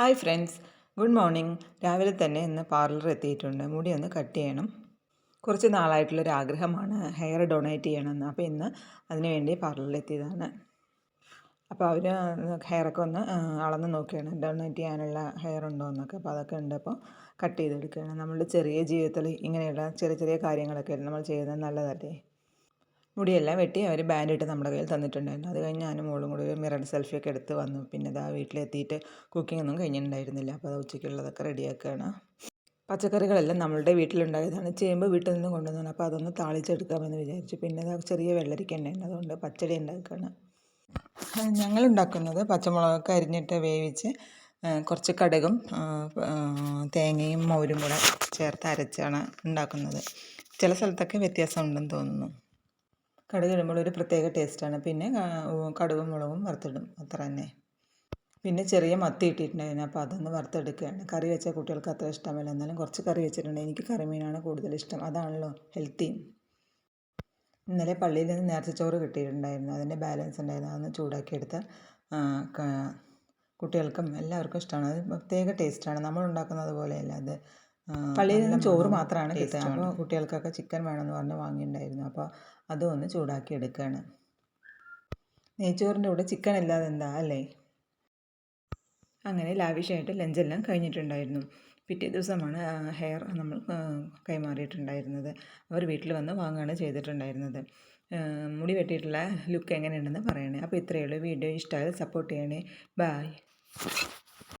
Hi friends. Good morning. രാവിലെ തന്നെ ഇന്ന് പാർലർ എത്തിയിട്ടുണ്ട്. മുടി ഒന്ന് കട്ട് ചെയ്യണം. കുറച്ച് നാളായിട്ടുള്ളൊരു ആഗ്രഹമാണ്. ഹെയർ ഡൊണേറ്റ് ചെയ്യണമെന്ന്. അപ്പോൾ ഇന്ന് അതിന് വേണ്ടി പാർലറിൽ എത്തിയതാണ്. അപ്പോൾ അവർ ഹെയറൊക്കെ ഒന്ന് അളന്ന് നോക്കുകയാണ് ഡൊണേറ്റ് ചെയ്യാനുള്ള ഹെയർ ഉണ്ടോ എന്നൊക്കെ. അപ്പോൾ അതൊക്കെ ഉണ്ട്. അപ്പോൾ കട്ട് ചെയ്തെടുക്കുകയാണ്. നമ്മളുടെ ചെറിയ ജീവിതത്തിൽ ഇങ്ങനെയുള്ള ചെറിയ ചെറിയ കാര്യങ്ങളൊക്കെ നമ്മൾ ചെയ്യുന്നത് നല്ലതല്ലേ? മുടിയെല്ലാം വെട്ടി അവർ ബാൻഡിട്ട് നമ്മുടെ കയ്യിൽ തന്നിട്ടുണ്ടായിരുന്നു. അത് കഴിഞ്ഞ് ഞാനും മോളും കൂടി ഒരു മിറർ സെൽഫിയൊക്കെ എടുത്ത് വന്നു. പിന്നെ ഇതാ വീട്ടിലെത്തിയിട്ട് ഒന്നും കഴിഞ്ഞിട്ടുണ്ടായിരുന്നില്ല. അപ്പോൾ അത് ഉച്ചയ്ക്കുള്ളതൊക്കെ റെഡിയാക്കുകയാണ് പച്ചക്കറികളെല്ലാം നമ്മളുടെ വീട്ടിലുണ്ടായതാണ്. ചേമ്പ് വീട്ടിൽ നിന്ന് കൊണ്ടുവന്നാണ് അപ്പോൾ അതൊന്ന് താളിച്ചെടുക്കാമെന്ന് വിചാരിച്ചു. പിന്നെ ചെറിയ വെള്ളരിക്ക ഉണ്ടായിരുന്നു. അതുകൊണ്ട് പച്ചടി ഉണ്ടാക്കുകയാണ് ഞങ്ങൾ ഉണ്ടാക്കുന്നത് പച്ചമുളകൊക്കെ അരിഞ്ഞിട്ട് വേവിച്ച് കുറച്ച് കടുകും തേങ്ങയും മോരും കൂടെ ചേർത്ത് അരച്ചാണ് ഉണ്ടാക്കുന്നത്. ചില സ്ഥലത്തൊക്കെ വ്യത്യാസമുണ്ടെന്ന് തോന്നുന്നു. കടുക് ഇടുമ്പോൾ ഒരു പ്രത്യേക ടേസ്റ്റാണ്. പിന്നെ കടുകും മുളകും വറുത്തിടും. അത്ര തന്നെ. പിന്നെ ചെറിയ മത്തി ഇട്ടിട്ടുണ്ടായിരുന്നു. അപ്പോൾ അതൊന്ന് വറുത്തെടുക്കുകയാണ്. കറി വെച്ചാൽ കുട്ടികൾക്ക് അത്ര ഇഷ്ടമല്ല. എന്നാലും കുറച്ച് കറി വെച്ചിട്ടുണ്ട്. എനിക്ക് കറിമീനാണ് കൂടുതൽ ഇഷ്ടം. അതാണല്ലോ ഹെൽത്തി. ഇന്നലെ പള്ളിയിൽ നിന്ന് നേർച്ച ചോറ് കിട്ടിയിട്ടുണ്ടായിരുന്നു. അതിന്റെ ബാലൻസ് ഉണ്ടായിരുന്നു. അതൊന്ന് ചൂടാക്കിയെടുത്ത് കുട്ടികൾക്കും എല്ലാവർക്കും ഇഷ്ടമാണ്. അത് പ്രത്യേക ടേസ്റ്റാണ്. നമ്മൾ ഉണ്ടാക്കുന്നത് പോലെയല്ല. അത് പള്ളിയിൽ നിന്ന് ചോറ് മാത്രമാണ് കിട്ടുക. അപ്പോൾ കുട്ടികൾക്കൊക്കെ ചിക്കൻ വേണമെന്ന് പറഞ്ഞ് വാങ്ങിയിട്ടുണ്ടായിരുന്നു. അപ്പോൾ അതും ഒന്ന് ചൂടാക്കി എടുക്കുകയാണ് നെയ്ച്ചോറിന്റെ കൂടെ ചിക്കൻ ഇല്ലാതെ എന്താ അല്ലേ? അങ്ങനെ ലാവിഷായിട്ട് ലഞ്ചെല്ലാം കഴിഞ്ഞിട്ടുണ്ടായിരുന്നു. പിറ്റേ ദിവസമാണ് ഹെയർ നമ്മൾ കൈമാറിയിട്ടുണ്ടായിരുന്നത്. അവർ വീട്ടിൽ വന്ന് വാങ്ങുകയാണ് ചെയ്തിട്ടുണ്ടായിരുന്നത്. മുടി വെട്ടിയിട്ടുള്ള ലുക്ക് എങ്ങനെയുണ്ടെന്ന് പറയണേ. അപ്പോൾ ഇത്രയേ ഉള്ളൂ. വീഡിയോ ഇഷ്ടമായാൽ സപ്പോർട്ട് ചെയ്യണേ. ബായ്